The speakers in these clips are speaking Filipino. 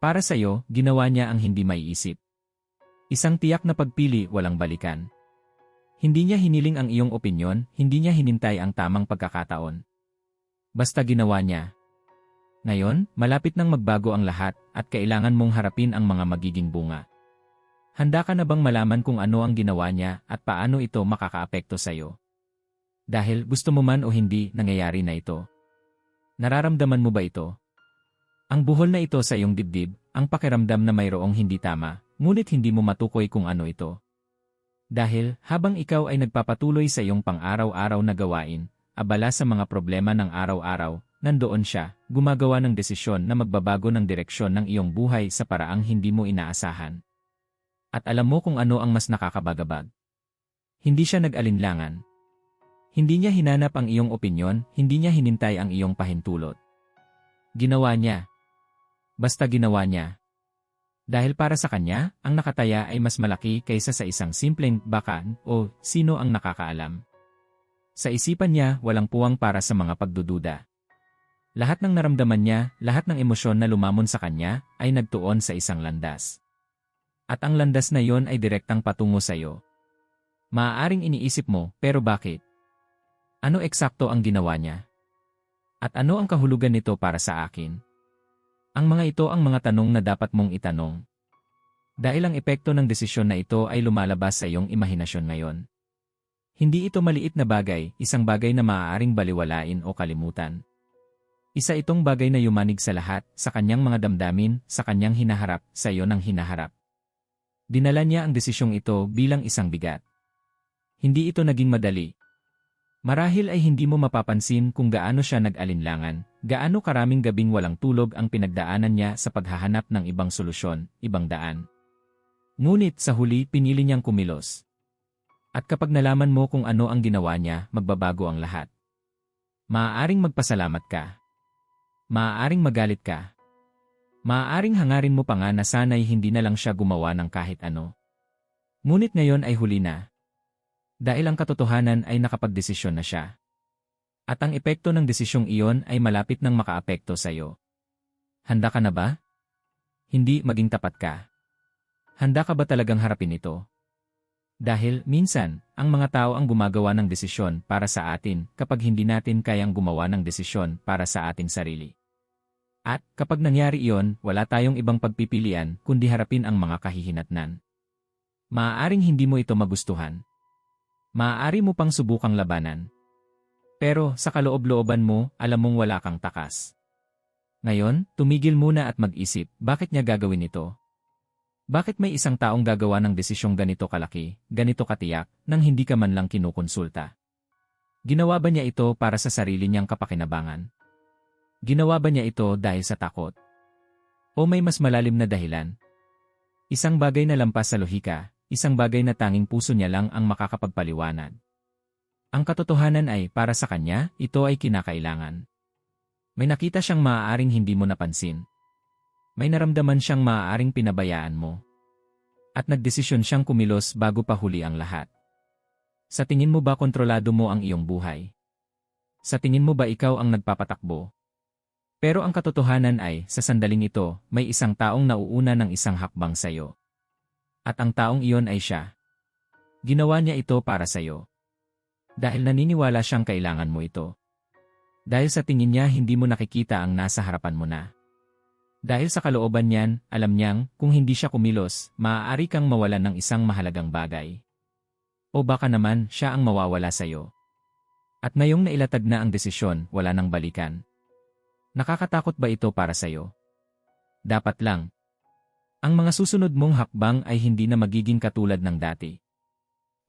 Para sa'yo, ginawa niya ang hindi maiisip. Isang tiyak na pagpili walang balikan. Hindi niya hiniling ang iyong opinyon, hindi niya hinintay ang tamang pagkakataon. Basta ginawa niya. Ngayon, malapit nang magbago ang lahat at kailangan mong harapin ang mga magiging bunga. Handa ka na bang malaman kung ano ang ginawa niya at paano ito makakaapekto sa iyo? Dahil gusto mo man o hindi, nangyayari na ito. Nararamdaman mo ba ito? Ang buhol na ito sa iyong dibdib, ang pakiramdam na mayroong hindi tama, ngunit hindi mo matukoy kung ano ito. Dahil, habang ikaw ay nagpapatuloy sa iyong pang-araw-araw na gawain, abala sa mga problema ng araw-araw, nandoon siya, gumagawa ng desisyon na magbabago ng direksyon ng iyong buhay sa paraang hindi mo inaasahan. At alam mo kung ano ang mas nakakabagabag. Hindi siya nag-alinlangan. Hindi niya hinanap ang iyong opinyon, hindi niya hinintay ang iyong pahintulot. Ginawa niya. Basta ginawa niya. Dahil para sa kanya, ang nakataya ay mas malaki kaysa sa isang simpleng bakan o sino ang nakakaalam. Sa isipan niya, walang puwang para sa mga pagdududa. Lahat ng naramdaman niya, lahat ng emosyon na lumamon sa kanya, ay nagtuon sa isang landas. At ang landas na yon ay direktang patungo sa iyo. Maaaring iniisip mo, pero bakit? Ano eksakto ang ginawa niya? At ano ang kahulugan nito para sa akin? Ang mga ito ang mga tanong na dapat mong itanong. Dahil ang epekto ng desisyon na ito ay lumalabas sa iyong imahinasyon ngayon. Hindi ito maliit na bagay, isang bagay na maaaring baliwalain o kalimutan. Isa itong bagay na yumanig sa lahat, sa kanyang mga damdamin, sa kanyang hinaharap, sa iyo ng hinaharap. Dinala niya ang desisyong ito bilang isang bigat. Hindi ito naging madali, Marahil ay hindi mo mapapansin kung gaano siya nag-alinlangan, gaano karaming gabing walang tulog ang pinagdaanan niya sa paghahanap ng ibang solusyon, ibang daan. Ngunit sa huli pinili niyang kumilos. At kapag nalaman mo kung ano ang ginawa niya, magbabago ang lahat. Maaaring magpasalamat ka. Maaaring magalit ka. Maaaring hangarin mo pa nga na sana'y hindi na lang siya gumawa ng kahit ano. Ngunit ngayon ay huli na, dahil ang katotohanan ay nakapagdesisyon na siya. At ang epekto ng desisyong iyon ay malapit nang makaapekto sa iyo. Handa ka na ba? Hindi maging tapat ka. Handa ka ba talagang harapin ito? Dahil, minsan, ang mga tao ang gumagawa ng desisyon para sa atin kapag hindi natin kayang gumawa ng desisyon para sa ating sarili. At, kapag nangyari iyon, wala tayong ibang pagpipilian kundi harapin ang mga kahihinatnan. Maaaring hindi mo ito magustuhan, Maaari mo pang subukang labanan. Pero sa kaloob-looban mo, alam mong wala kang takas. Ngayon, tumigil muna at mag-isip, bakit niya gagawin ito? Bakit may isang taong gagawa ng desisyong ganito kalaki, ganito katiyak, nang hindi ka man lang kinukonsulta? Ginawa ba niya ito para sa sarili niyang kapakinabangan? Ginawa ba niya ito dahil sa takot? O may mas malalim na dahilan? Isang bagay na lampas sa lohika, isang bagay na tanging puso niya lang ang makakapagpaliwanag. Ang katotohanan ay, para sa kanya, ito ay kinakailangan. May nakita siyang maaaring hindi mo napansin. May naramdaman siyang maaaring pinabayaan mo. At nagdesisyon siyang kumilos bago pa huli ang lahat. Sa tingin mo ba kontrolado mo ang iyong buhay? Sa tingin mo ba ikaw ang nagpapatakbo? Pero ang katotohanan ay, sa sandaling ito, may isang taong nauuna ng isang hakbang sa iyo. At ang taong iyon ay siya. Ginawa niya ito para sa iyo. Dahil naniniwala siyang kailangan mo ito. Dahil sa tingin niya hindi mo nakikita ang nasa harapan mo na. Dahil sa kalooban niyan, alam niyang kung hindi siya kumilos, maaari kang mawalan ng isang mahalagang bagay. O baka naman siya ang mawawala sa iyo. At ngayong nailatag na ang desisyon, wala nang balikan. Nakakatakot ba ito para sa iyo? Dapat lang, ang mga susunod mong hakbang ay hindi na magiging katulad ng dati.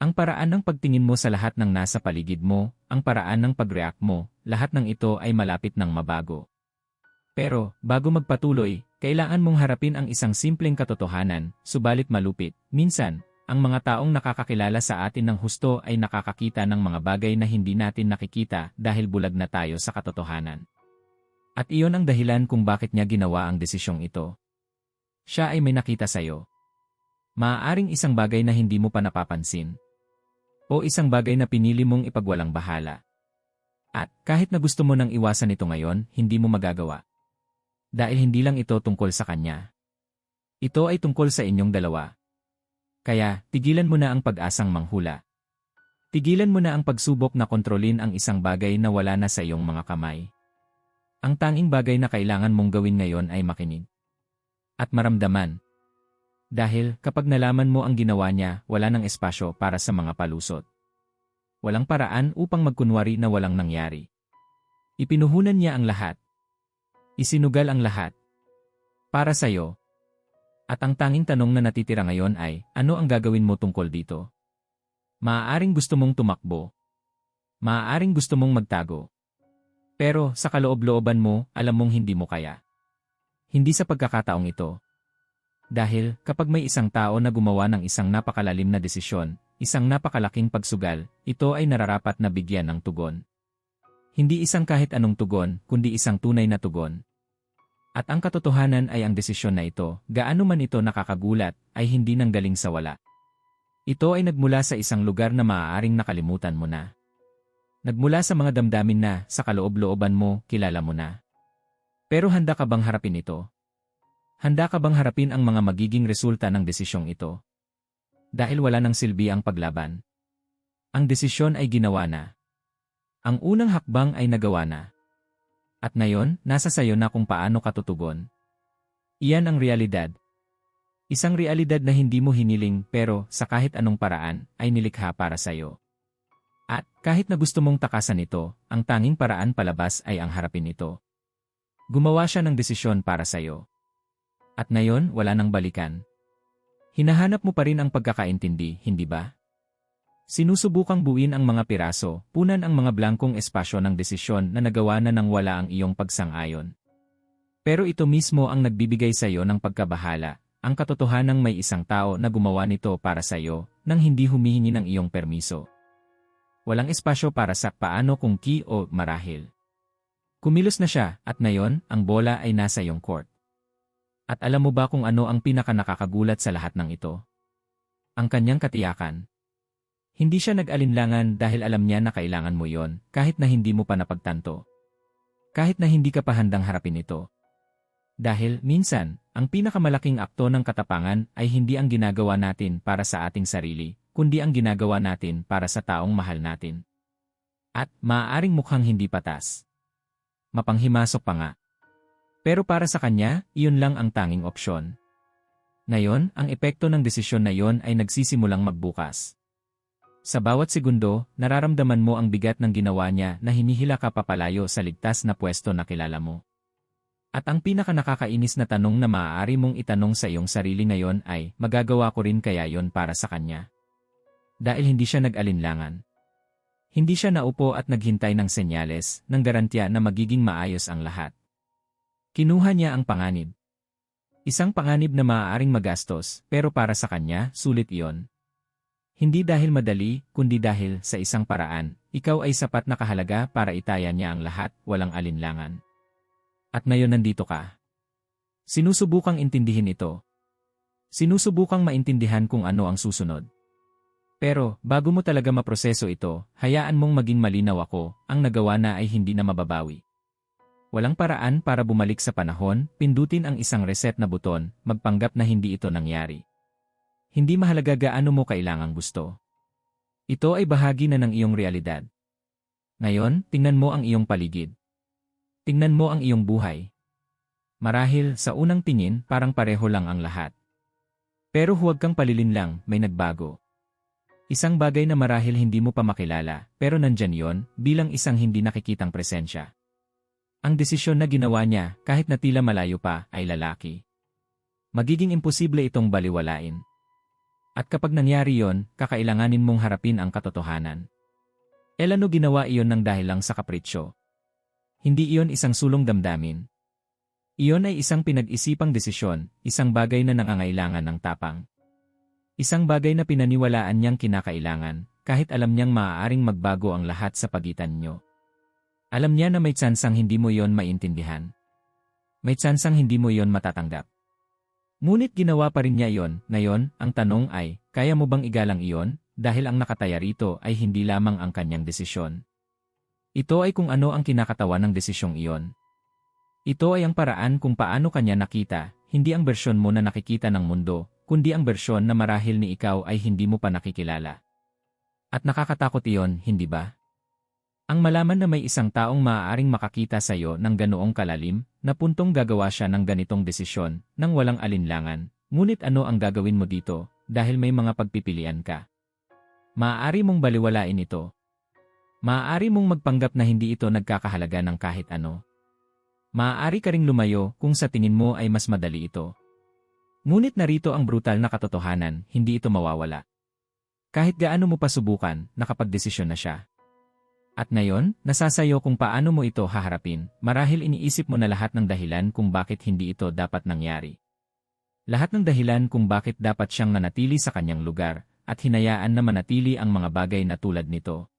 Ang paraan ng pagtingin mo sa lahat ng nasa paligid mo, ang paraan ng pag-react mo, lahat ng ito ay malapit ng mabago. Pero, bago magpatuloy, kailangan mong harapin ang isang simpleng katotohanan, subalit malupit. Minsan, ang mga taong nakakakilala sa atin ng husto ay nakakakita ng mga bagay na hindi natin nakikita dahil bulag na tayo sa katotohanan. At iyon ang dahilan kung bakit niya ginawa ang desisyong ito. Siya ay may nakita sa'yo. Maaaring isang bagay na hindi mo pa napapansin. O isang bagay na pinili mong ipagwalang bahala. At kahit na gusto mo nang iwasan ito ngayon, hindi mo magagawa. Dahil hindi lang ito tungkol sa kanya. Ito ay tungkol sa inyong dalawa. Kaya, tigilan mo na ang pag-asang manghula. Tigilan mo na ang pagsubok na kontrolin ang isang bagay na wala na sa iyong mga kamay. Ang tanging bagay na kailangan mong gawin ngayon ay makinig. At maramdaman. Dahil kapag nalaman mo ang ginawa niya, wala nang espasyo para sa mga palusot. Walang paraan upang magkunwari na walang nangyari. Ipinuhunan niya ang lahat. Isinugal ang lahat. Para sa'yo. At ang tanging tanong na natitira ngayon ay, ano ang gagawin mo tungkol dito? Maaaring gusto mong tumakbo. Maaaring gusto mong magtago. Pero sa kaloob-looban mo, alam mong hindi mo kaya. Hindi sa pagkakataong ito. Dahil kapag may isang tao na gumawa ng isang napakalalim na desisyon, isang napakalaking pagsugal, ito ay nararapat na bigyan ng tugon. Hindi isang kahit anong tugon, kundi isang tunay na tugon. At ang katotohanan ay ang desisyon na ito, gaano man ito nakakagulat, ay hindi nanggaling sa wala. Ito ay nagmula sa isang lugar na maaaring nakalimutan mo na. Nagmula sa mga damdamin na, sa kaloob-looban mo, kilala mo na. Pero handa ka bang harapin ito? Handa ka bang harapin ang mga magiging resulta ng desisyong ito? Dahil wala nang silbi ang paglaban. Ang desisyon ay ginawa na. Ang unang hakbang ay nagawa na. At ngayon, nasa sayo na kung paano katutugon. Iyan ang realidad. Isang realidad na hindi mo hiniling pero sa kahit anong paraan ay nilikha para sayo. At kahit na gusto mong takasan ito, ang tanging paraan palabas ay ang harapin ito. Gumawa siya ng desisyon para sa iyo. At ngayon, wala nang balikan. Hinahanap mo pa rin ang pagkakaintindi, hindi ba? Sinusubukang buuin ang mga piraso, punan ang mga blankong espasyo ng desisyon na nagawa na nang wala ang iyong pagsang-ayon. Pero ito mismo ang nagbibigay sa iyo ng pagkabahala, ang katotohanang may isang tao na gumawa nito para sa iyo, nang hindi humihingi ng iyong permiso. Walang espasyo para sa paano kung ki o marahil. Kumilos na siya at ngayon ang bola ay nasa iyong court. At alam mo ba kung ano ang pinaka nakakagulat sa lahat ng ito? Ang kanyang katiyakan. Hindi siya nag-alinlangan dahil alam niya na kailangan mo yon kahit na hindi mo pa napagtanto. Kahit na hindi ka pa handang harapin ito. Dahil, minsan, ang pinakamalaking akto ng katapangan ay hindi ang ginagawa natin para sa ating sarili, kundi ang ginagawa natin para sa taong mahal natin. At maaaring mukhang hindi patas. Mapanghimasok pa nga. Pero para sa kanya, iyon lang ang tanging opsyon. Ngayon, ang epekto ng desisyon na iyon ay nagsisimulang magbukas. Sa bawat segundo, nararamdaman mo ang bigat ng ginawa niya na hinihila ka papalayo sa ligtas na pwesto na kilala mo. At ang pinaka nakakainis na tanong na maaari mong itanong sa iyong sarili ngayon ay, magagawa ko rin kaya yon para sa kanya? dahil hindi siya nag-alinlangan. Hindi siya naupo at naghintay ng senyales ng garantya na magiging maayos ang lahat. Kinuha niya ang panganib. Isang panganib na maaaring magastos pero para sa kanya, sulit iyon. Hindi dahil madali, kundi dahil sa isang paraan, ikaw ay sapat na kahalaga para itaya niya ang lahat, walang alinlangan. At ngayon nandito ka. Sinusubukang intindihin ito. Sinusubukang maintindihan kung ano ang susunod. Pero, bago mo talaga maproseso ito, hayaan mong maging malinaw ako, ang nagawa na ay hindi na mababawi. Walang paraan para bumalik sa panahon, pindutin ang isang reset na buton, magpanggap na hindi ito nangyari. Hindi mahalaga gaano mo kailangang gusto. Ito ay bahagi na ng iyong realidad. Ngayon, tingnan mo ang iyong paligid. Tingnan mo ang iyong buhay. Marahil, sa unang tingin, parang pareho lang ang lahat. Pero huwag kang palilin lang, may nagbago. Isang bagay na marahil hindi mo pa makilala, pero nandyan yon bilang isang hindi nakikitang presensya. Ang desisyon na ginawa niya, kahit na tila malayo pa, ay lalaki. Magiging imposible itong baliwalain. At kapag nangyari yon, kakailanganin mong harapin ang katotohanan. Elano ginawa iyon ng dahil lang sa kapritsyo. Hindi iyon isang sulong damdamin. Iyon ay isang pinag-isipang desisyon, isang bagay na nangangailangan ng tapang. Isang bagay na pinaniwalaan niyang kinakailangan, kahit alam niyang maaaring magbago ang lahat sa pagitan niyo. Alam niya na may tsansang hindi mo yon maintindihan. May tsansang hindi mo yon matatanggap. Ngunit ginawa pa rin niya yon, ngayon, ang tanong ay, kaya mo bang igalang iyon, dahil ang nakataya rito ay hindi lamang ang kanyang desisyon. Ito ay kung ano ang kinakatawan ng desisyong iyon. Ito ay ang paraan kung paano kanya nakita, hindi ang bersyon mo na nakikita ng mundo, kundi ang bersyon na marahil ni ikaw ay hindi mo pa nakikilala. At nakakatakot iyon, hindi ba? Ang malaman na may isang taong maaaring makakita sa iyo ng ganoong kalalim, na puntong gagawa siya ng ganitong desisyon, nang walang alinlangan, ngunit ano ang gagawin mo dito, dahil may mga pagpipilian ka. Maaari mong baliwalain ito. Maaari mong magpanggap na hindi ito nagkakahalaga ng kahit ano. Maaari ka ring lumayo kung sa tingin mo ay mas madali ito. Ngunit narito ang brutal na katotohanan, hindi ito mawawala. Kahit gaano mo pa subukan, nakapagdesisyon na siya. At ngayon, nasasayo kung paano mo ito haharapin, marahil iniisip mo na lahat ng dahilan kung bakit hindi ito dapat nangyari. Lahat ng dahilan kung bakit dapat siyang nanatili sa kanyang lugar, at hinayaan na manatili ang mga bagay na tulad nito.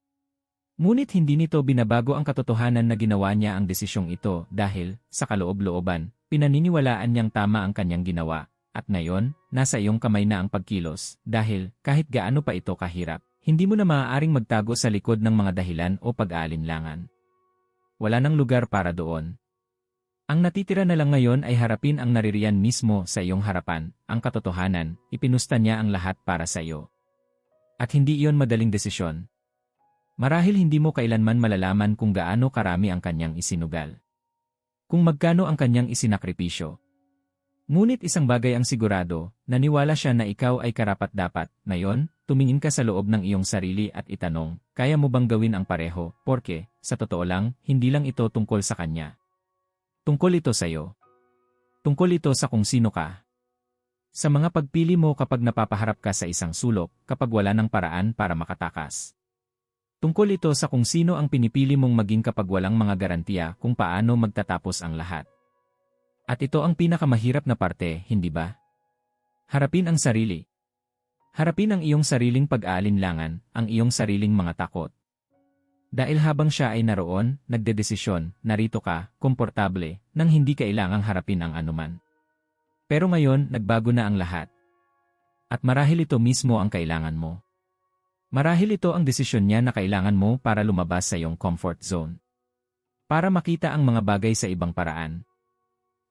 Ngunit hindi nito binabago ang katotohanan na ginawa niya ang desisyong ito dahil, sa kaloob-looban, pinaniniwalaan niyang tama ang kanyang ginawa, at ngayon, nasa iyong kamay na ang pagkilos dahil, kahit gaano pa ito kahirap, hindi mo na maaaring magtago sa likod ng mga dahilan o pag-aalinlangan. Wala nang lugar para doon. Ang natitira na lang ngayon ay harapin ang naririyan mismo sa iyong harapan, ang katotohanan, ipinusta niya ang lahat para sa iyo. At hindi iyon madaling desisyon. Marahil hindi mo kailanman malalaman kung gaano karami ang kanyang isinugal. Kung magkano ang kanyang isinakripisyo. Ngunit isang bagay ang sigurado, naniwala siya na ikaw ay karapat-dapat, ngayon, tumingin ka sa loob ng iyong sarili at itanong, kaya mo bang gawin ang pareho, porke, sa totoo lang, hindi lang ito tungkol sa kanya. Tungkol ito sa iyo. Tungkol ito sa kung sino ka. Sa mga pagpili mo kapag napapaharap ka sa isang sulok, kapag wala ng paraan para makatakas. Tungkol ito sa kung sino ang pinipili mong maging kapag walang mga garantiya kung paano magtatapos ang lahat. At ito ang pinakamahirap na parte, hindi ba? Harapin ang sarili. Harapin ang iyong sariling pag-aalinlangan, ang iyong sariling mga takot. Dahil habang siya ay naroon, nagdedesisyon, narito ka, komportable, nang hindi kailangang harapin ang anuman. Pero ngayon, nagbago na ang lahat. At marahil ito mismo ang kailangan mo. Marahil ito ang desisyon niya na kailangan mo para lumabas sa iyong comfort zone. Para makita ang mga bagay sa ibang paraan,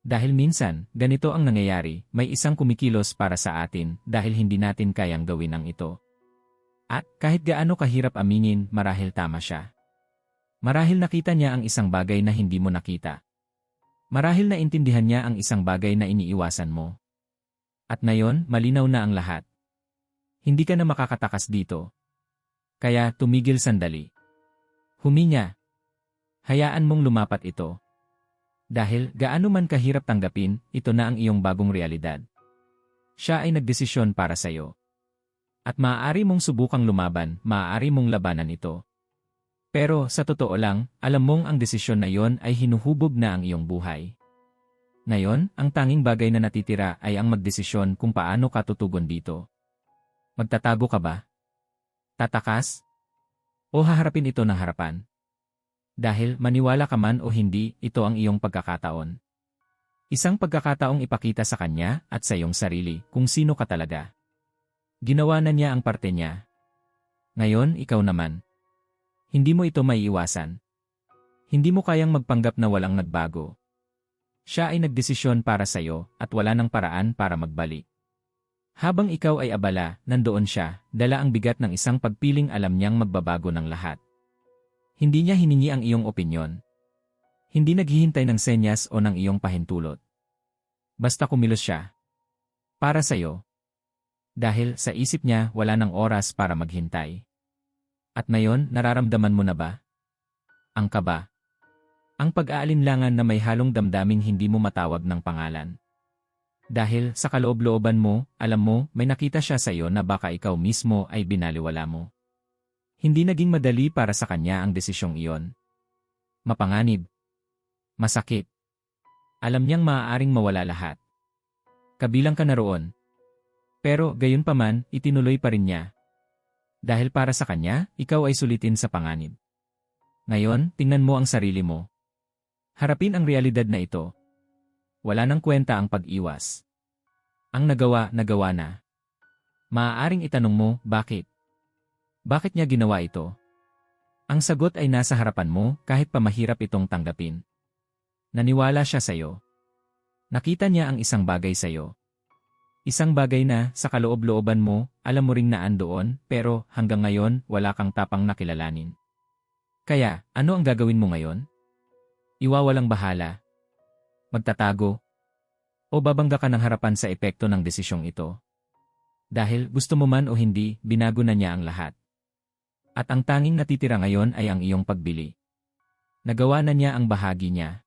dahil minsan, ganito ang nangyayari, may isang kumikilos para sa atin dahil hindi natin kayang gawin ang ito. At kahit gaano kahirap aminin, marahil tama siya. Marahil nakita niya ang isang bagay na hindi mo nakita. Marahil naintindihan niya ang isang bagay na iniiwasan mo. At ngayon, malinaw na ang lahat. Hindi ka na makakatakas dito. Kaya tumigil sandali. Huminya. Hayaan mong lumapat ito. Dahil gaano man kahirap tanggapin, ito na ang iyong bagong realidad. Siya ay nagdesisyon para sa iyo. At maaari mong subukang lumaban, maaari mong labanan ito. Pero sa totoo lang, alam mong ang desisyon na iyon ay hinuhubog na ang iyong buhay. Ngayon, ang tanging bagay na natitira ay ang magdesisyon kung paano ka tutugon dito. Magtatago ka ba? Tatakas? O haharapin ito ng harapan? Dahil maniwala ka man o hindi, ito ang iyong pagkakataon. Isang pagkakataong ipakita sa kanya at sa iyong sarili kung sino ka talaga. Ginawa na niya ang parte niya. Ngayon, ikaw naman. Hindi mo ito maiiwasan. Hindi mo kayang magpanggap na walang nagbago. Siya ay nagdesisyon para sa iyo at wala ng paraan para magbalik. Habang ikaw ay abala, nandoon siya, dala ang bigat ng isang pagpiling alam niyang magbabago ng lahat. Hindi niya hiningi ang iyong opinyon. Hindi naghihintay ng senyas o ng iyong pahintulot. Basta kumilos siya. Para sa iyo. Dahil sa isip niya wala ng oras para maghintay. At ngayon, nararamdaman mo na ba? Ang kaba. Ang pag-aalinlangan na may halong damdaming hindi mo matawag ng pangalan. Dahil sa kaloob-looban mo, alam mo, may nakita siya sa iyo na baka ikaw mismo ay binaliwala mo. Hindi naging madali para sa kanya ang desisyong iyon. Mapanganib. Masakit. Alam niyang maaaring mawala lahat. Kabilang ka na roon. Pero gayon pa man, itinuloy pa rin niya. Dahil para sa kanya, ikaw ay sulitin sa panganib. Ngayon, tingnan mo ang sarili mo. Harapin ang realidad na ito. Wala nang kwenta ang pag-iwas. Ang nagawa, nagawa na. Maaaring itanong mo, bakit? Bakit niya ginawa ito? Ang sagot ay nasa harapan mo kahit pa mahirap itong tanggapin. Naniwala siya sa iyo. Nakita niya ang isang bagay sa'yo. Isang bagay na, sa kaloob-looban mo, alam mo ring naan doon, pero hanggang ngayon, wala kang tapang nakilalanin. Kaya, ano ang gagawin mo ngayon? Iwawalang bahala. Magtatago. O babangga ka ng harapan sa epekto ng desisyong ito. Dahil gusto mo man o hindi, binago na niya ang lahat. At ang tanging natitira ngayon ay ang iyong pagbili. Nagawa na niya ang bahagi niya.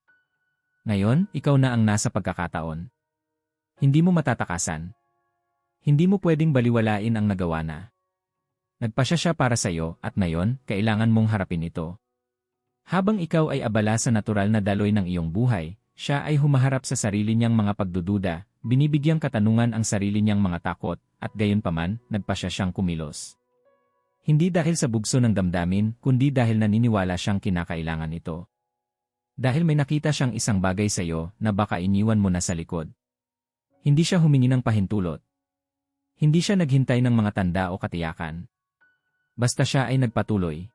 Ngayon, ikaw na ang nasa pagkakataon. Hindi mo matatakasan. Hindi mo pwedeng baliwalain ang nagawa na. Nagpasya siya para sa iyo at ngayon, kailangan mong harapin ito. Habang ikaw ay abala sa natural na daloy ng iyong buhay, siya ay humaharap sa sarili niyang mga pagdududa, binibigyang katanungan ang sarili niyang mga takot, at gayon paman, nagpasya siyang kumilos. Hindi dahil sa bugso ng damdamin, kundi dahil naniniwala siyang kinakailangan ito. Dahil may nakita siyang isang bagay sa iyo na baka iniwan mo na sa likod. Hindi siya humingi ng pahintulot. Hindi siya naghintay ng mga tanda o katiyakan. Basta siya ay nagpatuloy.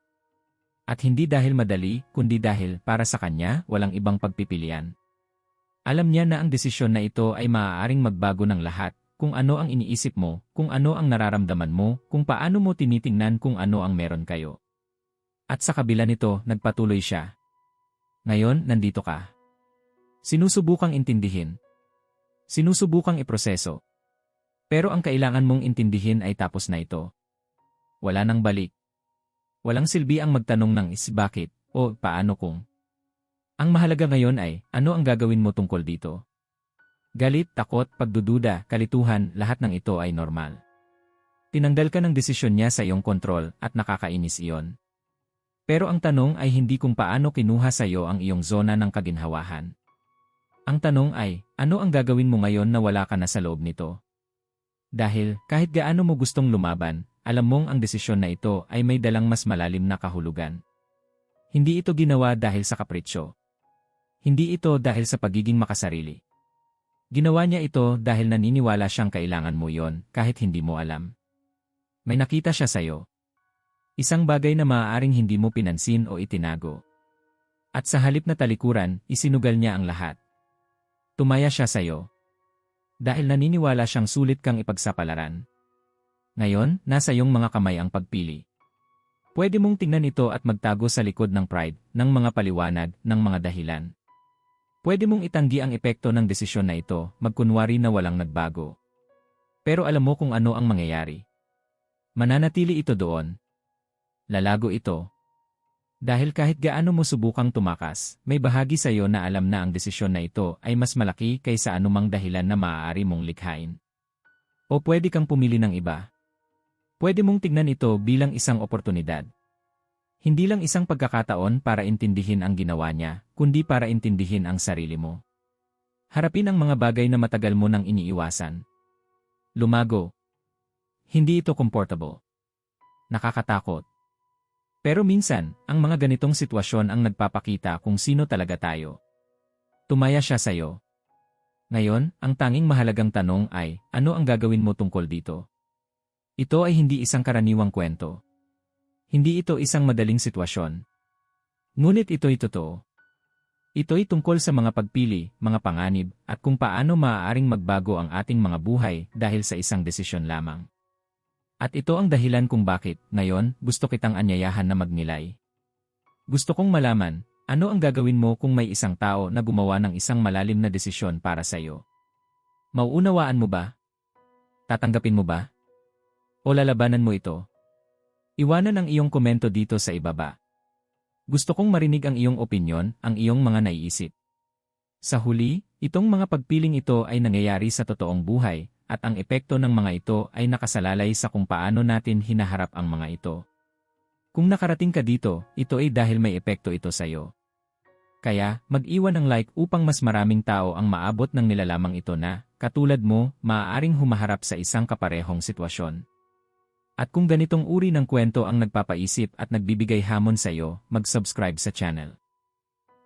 At hindi dahil madali, kundi dahil para sa kanya walang ibang pagpipilian. Alam niya na ang desisyon na ito ay maaaring magbago ng lahat, kung ano ang iniisip mo, kung ano ang nararamdaman mo, kung paano mo tinitingnan kung ano ang meron kayo. At sa kabila nito, nagpatuloy siya. Ngayon, nandito ka. Sinusubukang intindihin. Sinusubukang iproseso. Pero ang kailangan mong intindihin ay tapos na ito. Wala nang balik. Walang silbi ang magtanong ng is bakit o paano kung. Ang mahalaga ngayon ay, ano ang gagawin mo tungkol dito? Galit, takot, pagdududa, kalituhan, lahat ng ito ay normal. Tinanggal ka ng desisyon niya sa iyong kontrol at nakakainis iyon. Pero ang tanong ay hindi kung paano kinuha sa iyo ang iyong zona ng kaginhawahan. Ang tanong ay, ano ang gagawin mo ngayon na wala ka na sa loob nito? Dahil, kahit gaano mo gustong lumaban, alam mong ang desisyon na ito ay may dalang mas malalim na kahulugan. Hindi ito ginawa dahil sa kapritsyo. Hindi ito dahil sa pagiging makasarili. Ginawa niya ito dahil naniniwala siyang kailangan mo yon kahit hindi mo alam. May nakita siya sa'yo. Isang bagay na maaaring hindi mo pinansin o itinago. At sa halip na talikuran, isinugal niya ang lahat. Tumaya siya sa'yo. Dahil naniniwala siyang sulit kang ipagsapalaran. Ngayon, nasa iyong mga kamay ang pagpili. Pwede mong tingnan ito at magtago sa likod ng pride, ng mga paliwanag, ng mga dahilan. Pwede mong itanggi ang epekto ng desisyon na ito, magkunwari na walang nagbago. Pero alam mo kung ano ang mangyayari. Mananatili ito doon. Lalago ito. Dahil kahit gaano mo subukang tumakas, may bahagi sa iyo na alam na ang desisyon na ito ay mas malaki kaysa anumang dahilan na maaari mong likhain. O pwede kang pumili ng iba. Pwede mong tignan ito bilang isang oportunidad. Hindi lang isang pagkakataon para intindihin ang ginawa niya, kundi para intindihin ang sarili mo. Harapin ang mga bagay na matagal mo nang iniiwasan. Lumago. Hindi ito comfortable. Nakakatakot. Pero minsan, ang mga ganitong sitwasyon ang nagpapakita kung sino talaga tayo. Tumaya siya sa'yo. Ngayon, ang tanging mahalagang tanong ay, ano ang gagawin mo tungkol dito? Ito ay hindi isang karaniwang kwento. Hindi ito isang madaling sitwasyon. Ngunit ito'y totoo. Ito'y tungkol sa mga pagpili, mga panganib, at kung paano maaaring magbago ang ating mga buhay dahil sa isang desisyon lamang. At ito ang dahilan kung bakit, ngayon, gusto kitang anyayahan na magnilay. Gusto kong malaman, ano ang gagawin mo kung may isang tao na gumawa ng isang malalim na desisyon para sa iyo? Mauunawaan mo ba? Tatanggapin mo ba? O lalabanan mo ito? Iwanan ang iyong komento dito sa ibaba. Gusto kong marinig ang iyong opinyon, ang iyong mga naiisip. Sa huli, itong mga pagpiling ito ay nangyayari sa totoong buhay, at ang epekto ng mga ito ay nakasalalay sa kung paano natin hinaharap ang mga ito. Kung nakarating ka dito, ito ay dahil may epekto ito sa iyo. Kaya, mag-iwan ng like upang mas maraming tao ang maabot ng nilalamang ito na, katulad mo, maaaring humaharap sa isang kaparehong sitwasyon. At kung ganitong uri ng kwento ang nagpapaisip at nagbibigay hamon sa iyo, mag-subscribe sa channel.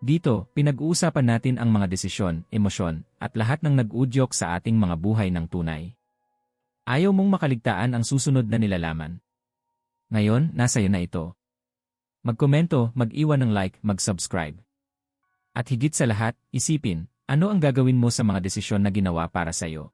Dito, pinag-uusapan natin ang mga desisyon, emosyon, at lahat ng nag-udyok sa ating mga buhay ng tunay. Ayaw mong makaligtaan ang susunod na nilalaman. Ngayon, nasa iyo na ito. Magkomento, mag-iwan ng like, mag-subscribe. At higit sa lahat, isipin, Ano ang gagawin mo sa mga desisyon na ginawa para sa'yo?